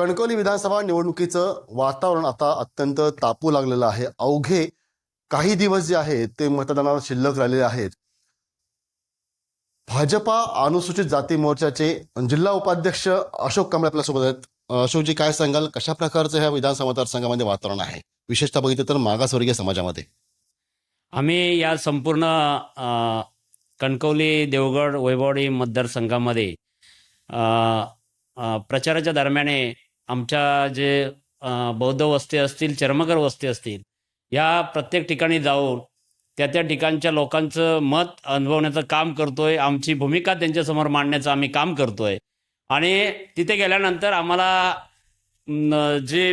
कणकवली विधानसभा निवडणुकीचं वातावरण आता अत्यंत तापू लागलेलं आहे. अवघे काही दिवस जे आहेत ते मतदानाला शिल्लक राहिलेले आहेत. भाजपा अनुसूचित जाती मोर्चाचे जिल्हा उपाध्यक्ष अशोक कांबळे आपल्यासोबत आहेत. अशोकजी काय सांगाल? कशा प्रकारचं ह्या विधानसभा मतदारसंघामध्ये वातावरण आहे? विशेषतः बघितलं तर मागासवर्गीय समाजामध्ये. आम्ही या संपूर्ण अ, कणकवली देवगड वैभवडी मतदारसंघामध्ये अ, अ, प्रचाराच्या दरम्याने आमच्या जे बौद्ध वस्ती असतील चर्मकर वस्ती असतील या प्रत्येक ठिकाणी जाऊन त्या त्या ठिकाणच्या लोकांचं मत अनुभवण्याचं काम करतोय. आमची भूमिका त्यांच्यासमोर मांडण्याचं आम्ही काम करतोय. आणि तिथे गेल्यानंतर आम्हाला जे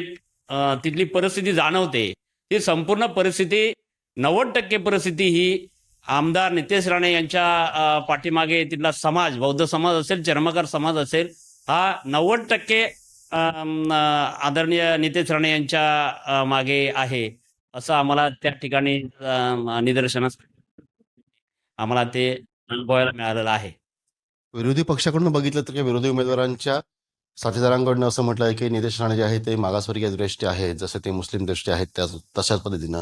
तिथली परिस्थिती जाणवते ती संपूर्ण परिस्थिती नव्वद टक्के परिस्थिती ही आमदार नितेश राणे यांच्या पाठीमागे तिथला समाज बौद्ध समाज असेल चर्मकार समाज असेल हा नव्वद टक्के आदरणीय नितेश राणे यांच्या मागे आहे. असं आम्हाला त्या ठिकाणी निदर्शनास आम्हाला ते अनुभवायला मिळालेलं आहे. विरोधी पक्षाकडून बघितलं तर विरोधी उमेदवारांच्या साथीदारांकडनं असं म्हटलं आहे की नितेश राणे जे आहे ते मागासवर्गीय दृष्टी आहेत जसे ते मुस्लिम दृष्टी आहेत त्या तशाच पद्धतीनं.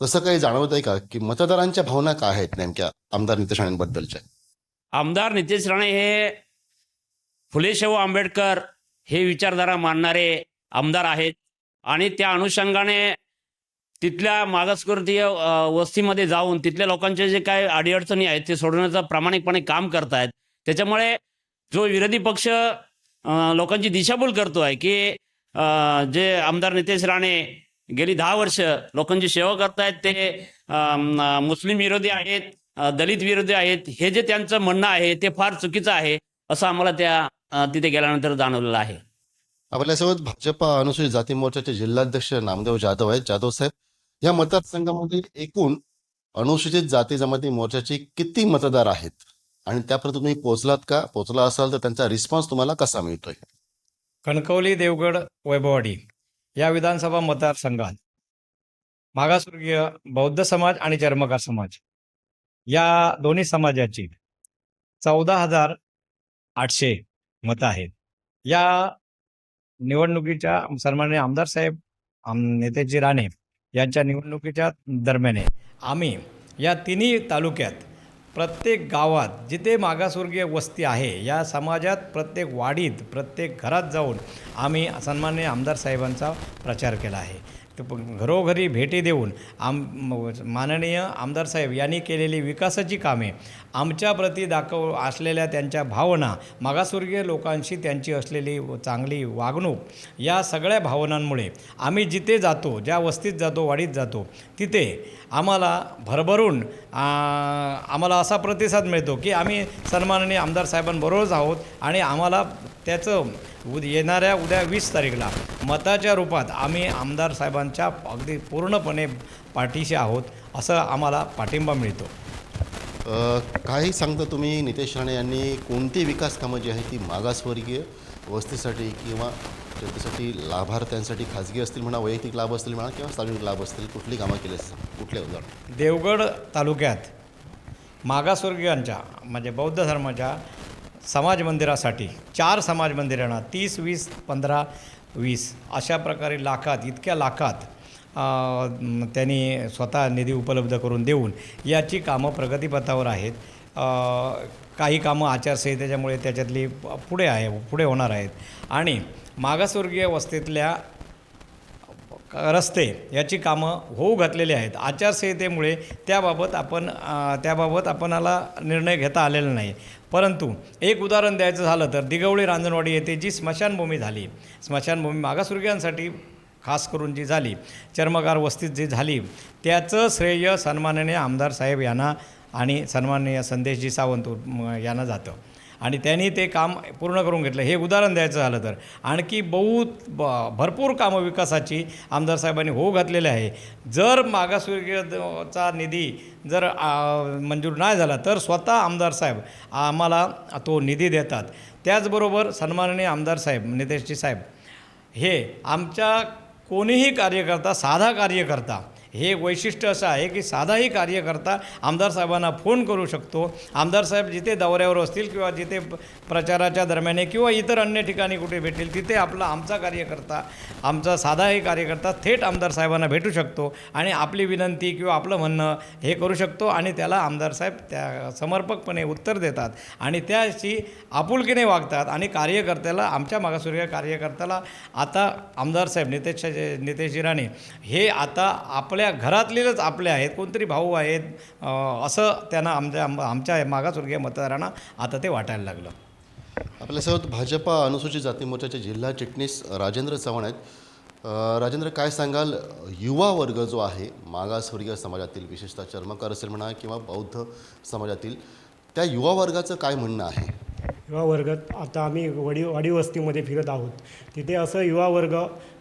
तसं काही जाणवत आहे का की मतदारांच्या भावना काय आहेत नेमक्या आमदार नितेश राणेंबद्दलच्या? आमदार नितेश राणे हे फुले शाहू आंबेडकर हे विचारधारा मानणारे आमदार आहेत. आणि त्या अनुषंगाने तिथल्या मागासवर्गीय वस्तीमध्ये जाऊन तिथल्या लोकांचे जे काय अडीअडचणी आहेत ते सोडवण्याचं प्रामाणिकपणे काम करतायत. त्याच्यामुळे जो विरोधी पक्ष लोकांची दिशाभूल करतो आहे की जे आमदार नितेश राणे गेली दहा वर्ष लोकांची सेवा करतायत ते मुस्लिम विरोधी आहेत दलित विरोधी आहेत हे जे त्यांचं म्हणणं आहे ते फार चुकीचं आहे असं आम्हाला त्या तिथे गेल्यानंतर जाणवलेलं आहे. आपल्यासोबत भाजपा अनुसूचित जाती मोर्चाचे जिल्हाध्यक्ष नामदेव जाधव आहेत. जाधव साहेब या मतदारसंघामध्ये एकूण अनुसूचित जाती जमाती मोर्चाचे किती मतदार आहेत? आणि त्यापर्यंत तुम्ही पोहोचलात का? पोहोचला असाल तर त्यांचा रिस्पॉन्स तुम्हाला कसा मिळतोय? कणकवली देवगड वैभववाडी या विधानसभा मतदारसंघात मागासवर्गीय बौद्ध समाज आणि चर्मकार समाज या दोन्ही समाजाची चौदा हजार आठशे मतं आहेत. या निवडणुकीच्या सन्माननीय आमदार साहेब आम नेतेजी राणे यांच्या निवडणुकीच्या दरम्याने आम्ही या तिन्ही तालुक्यात प्रत्येक गावात जिथे मागासवर्गीय वस्ती आहे या समाजात प्रत्येक वाडीत प्रत्येक घरात जाऊन आम्ही सन्माननीय आमदार साहेबांचा प्रचार केला आहे. घरोघरी भेटी देऊन आम माननीय आमदार साहेब यांनी केलेली विकासाची कामे आमच्याप्रती दाखव असलेल्या त्यांच्या भावना मागासवर्गीय लोकांशी त्यांची असलेली व चांगली वागणूक या सगळ्या भावनांमुळे आम्ही जिथे जातो ज्या वस्तीत जातो वाडीत जातो तिथे आम्हाला भरभरून आम्हाला असा प्रतिसाद मिळतो की आम्ही सन्माननीय आमदार साहेबांबरोबरच आहोत आणि आम्हाला त्याचं उद येणाऱ्या उद्या वीस तारीखला मताच्या रूपात आम्ही आमदार साहेबांच्या अगदी पूर्णपणे पाठीशी आहोत असं आम्हाला पाठिंबा मिळतो. काही सांगता तुम्ही? नितेश राणे यांनी कोणती विकास कामं जी आहेत ती मागासवर्गीय वस्तीसाठी किंवा जनतेसाठी लाभार्थ्यांसाठी खाजगी असतील म्हणा वैयक्तिक लाभ असतील म्हणा किंवा सार्वजनिक लाभ असतील कुठली कामं केली असतील कुठले उदाहरण? देवगड तालुक्यात मागासवर्गीयांच्या म्हणजे बौद्ध धर्माच्या समाज मंदिरासाठी चार समाज मंदिरांना तीस वीस पंधरा वीस अशा प्रकारे लाखात इतक्या लाखात त्यांनी स्वतः निधी उपलब्ध करून देऊन याची कामं प्रगतीपथावर आहेत. काही कामं आचारसंहितेच्यामुळे त्याच्यातली पुढे आहे पुढे होणार आहेत. आणि मागासवर्गीय वस्तीतल्या रस्ते याची कामं होऊ घातलेली आहेत. आचारसंहितेमुळे त्याबाबत आपण त्याबाबत आपणाला निर्णय घेता आलेला नाही. परंतु एक उदाहरण द्यायचं झालं तर दिगवळी रांजणवाडी येथे जी स्मशानभूमी झाली स्मशानभूमी मागासवर्गीयांसाठी खास करून जी झाली चर्मकार वस्तीत जी झाली त्याचं श्रेय सन्माननीय आमदार साहेब यांना आणि सन्माननीय संदेशजी सावंत यांना जातं. आणि त्यांनी ते काम पूर्ण करून घेतलं. हे उदाहरण द्यायचं झालं तर. आणखी बहुत ब भरपूर कामं विकासाची आमदार साहेबांनी होऊ घातलेले आहे. जर मागासवर्गीयचा निधी जर मंजूर नाही झाला तर स्वतः आमदार साहेब आम्हाला तो निधी देतात. त्याचबरोबर सन्माननीय आमदार साहेब नितेशजी साहेब हे आमच्या कोणीही कार्यकर्ता साधा कार्यकर्ता हे वैशिष्ट्य असं आहे की साधाही कार्यकर्ता आमदार साहेबांना फोन करू शकतो. आमदार साहेब जिथे दौऱ्यावर असतील किंवा जिथे प्रचाराच्या दरम्याने किंवा इतर अन्य ठिकाणी कुठे भेटेल तिथे आपला आमचा कार्यकर्ता आमचा साधाही कार्यकर्ता थेट आमदार साहेबांना भेटू शकतो आणि आपली विनंती किंवा आपलं म्हणणं हे करू शकतो आणि त्याला आमदार साहेब त्या समर्पकपणे उत्तर देतात आणि त्याशी आपुलकीने वागतात आणि कार्यकर्त्याला आमच्या मागासवर्गीय कार्यकर्त्याला आता आमदार साहेब नितेश नितेश राणे हे आता आपल्या घरातलेच आपले आहेत कोणतरी भाऊ आहेत असं त्यांना आमच्या आमच्या मागासवर्गीय मतदारांना आता ते वाटायला लागलं. आपल्यासोबत भाजपा अनुसूचित जाती मोर्चाचे जिल्हा चिटणीस राजेंद्र चव्हाण आहेत. राजेंद्र काय सांगाल? युवा वर्ग जो आहे मागासवर्गीय समाजातील विशेषतः चर्मकार असेल म्हणा किंवा बौद्ध समाजातील त्या युवा वर्गाचं काय म्हणणं आहे? युवा वर्गात आता आम्ही वडी वाडी वस्तीमध्ये फिरत आहोत. तिथे असं युवा वर्ग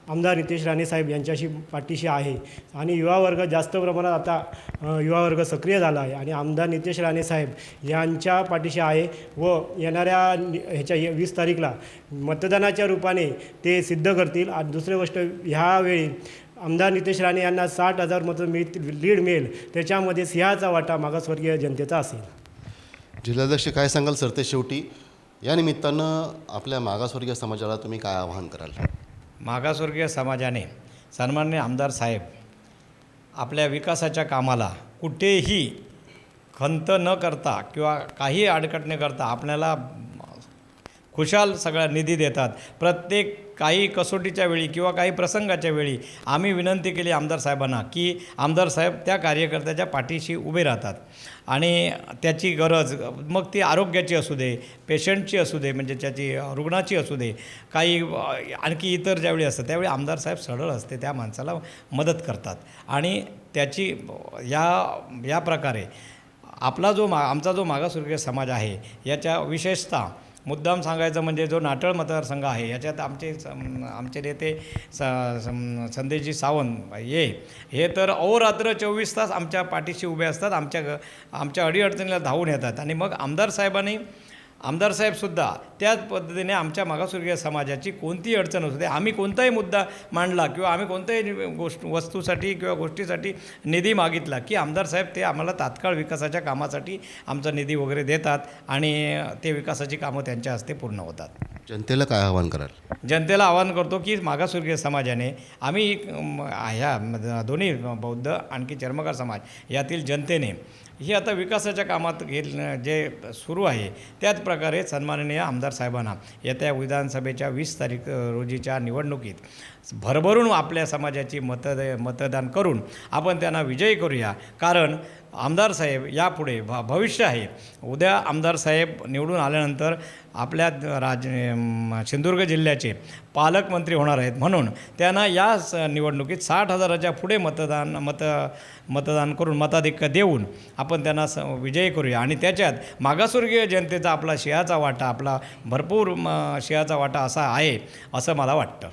आमदार नितेश राणे साहेब यांच्याशी पाठीशी आहे. आणि युवा वर्ग जास्त प्रमाणात आता युवा वर्ग सक्रिय झाला आहे. आणि आमदार नितेश राणे साहेब यांच्या पाठीशी आहे व येणाऱ्या ह्याच्या वीस तारीखला मतदानाच्या रूपाने ते सिद्ध करतील. आणि दुसरी गोष्ट ह्यावेळी आमदार नितेश राणे यांना साठ हजार मतं मिळतील लीड मिळेल. त्याच्यामध्ये सिंहाचा वाटा मागासवर्गीय जनतेचा असेल. जिल्हाध्यक्ष काय सांगाल सर ते शेवटी? या निमित्तानं आपल्या मागासवर्गीय समाजाला तुम्ही काय आवाहन कराल? मागासवर्गीय समाजाने सन्मान्य आमदार साहेब आपल्या विकासाच्या कामाला कुठेही खंत न करता किंवा काही अडकट न करता आपल्याला खुशाल सगळा निधी देतात. प्रत्येक काही कसोटीच्या वेळी किंवा काही प्रसंगाच्या वेळी आम्ही विनंती केली आमदार साहेबांना की आमदार साहेब त्या कार्यकर्त्याच्या पाठीशी उभे राहतात. आणि त्याची गरज मग ती आरोग्याची असू दे पेशंटची असू दे म्हणजे त्याची रुग्णाची असू दे काही आणखी इतर ज्यावेळी असतं त्यावेळी आमदार साहेब सरळ असते त्या माणसाला मदत करतात. आणि त्याची या या प्रकारे आपला जो मा आमचा जो मागासवर्गीय समाज आहे याच्या विशेषतः मुद्दाम सांगायचं म्हणजे जो नाटळ मतदारसंघ आहे याच्यात आमचे आमचे नेते स संदेशजी सावंत ये. हे तर अहोरात्र चोवीस तास आमच्या पाठीशी उभे असतात आमच्या ग आमच्या अडीअडचणीला धावून येतात. आणि मग आमदार साहेबांनी आमदार साहेबसुद्धा त्याच पद्धतीने आमच्या मागासवर्गीय समाजाची कोणतीही अडचण असू दे आम्ही कोणताही मुद्दा मांडला किंवा आम्ही कोणत्याही गोष्ट वस्तूसाठी किंवा गोष्टीसाठी निधी मागितला की आमदार साहेब ते आम्हाला तात्काळ विकासाच्या कामासाठी आमचा निधी वगैरे देतात आणि ते विकासाची कामं त्यांच्या हस्ते पूर्ण होतात. जनतेला काय आवाहन कराल? जनतेला आवाहन करतो की मागासवर्गीय समाजाने आम्ही ह्या म, दोन्ही बौद्ध आणखी चर्मकार समाज यातील जनतेने ही आता विकासाच्या कामात घेत जे सुरू आहे त्याच प्रकारे सन्माननीय आमदार साहेबांना येत्या विधानसभेच्या वीस तारीख रोजीच्या निवडणुकीत भरभरून आपल्या समाजाची मतद मतदान करून आपण त्यांना विजयी करूया. कारण आमदार साहेब यापुढे भ भविष्य आहे. उद्या आमदार साहेब निवडून आल्यानंतर आपल्या राज सिंधुदुर्ग जिल्ह्याचे पालकमंत्री होणार आहेत. म्हणून त्यांना या स निवडणुकीत साठ हजाराच्या पुढे मतदान मत मतदान करून मताधिक्य देऊन आपण त्यांना स विजयी करूया. आणि त्याच्यात मागासवर्गीय जनतेचा आपला शियाचा वाटा आपला भरपूर म, शियाचा वाटा असा आहे असं मला वाटतं.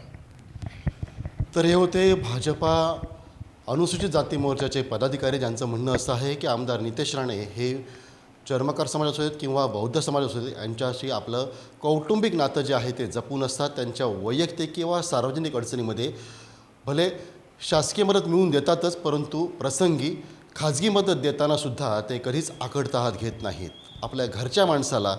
तर हे होते भाजपा अनुसूचित जाती मोर्चाचे पदाधिकारी ज्यांचं म्हणणं असं आहे की आमदार नितेश राणे हे चर्मकार समाज असू देत किंवा बौद्ध समाज असू देत यांच्याशी आपलं कौटुंबिक नातं जे आहे ते जपून असतात. त्यांच्या वैयक्तिक किंवा सार्वजनिक अडचणीमध्ये भले शासकीय मदत मिळवून देतातच परंतु प्रसंगी खाजगी मदत देताना सुद्धा ते कधीच आकडता हात घेत नाहीत. आपल्या घरच्या माणसाला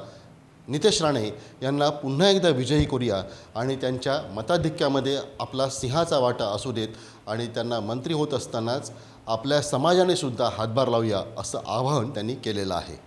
नितेश राणे यांना पुन्हा एकदा विजयी करूया आणि त्यांच्या मताधिक्यामध्ये आपला सिंहाचा वाटा असू देत आणि त्यांना मंत्री होत असतानाच आपल्या समाजाने सुद्धा हातभार लावूया असं आवाहन त्यांनी केलेलं आहे.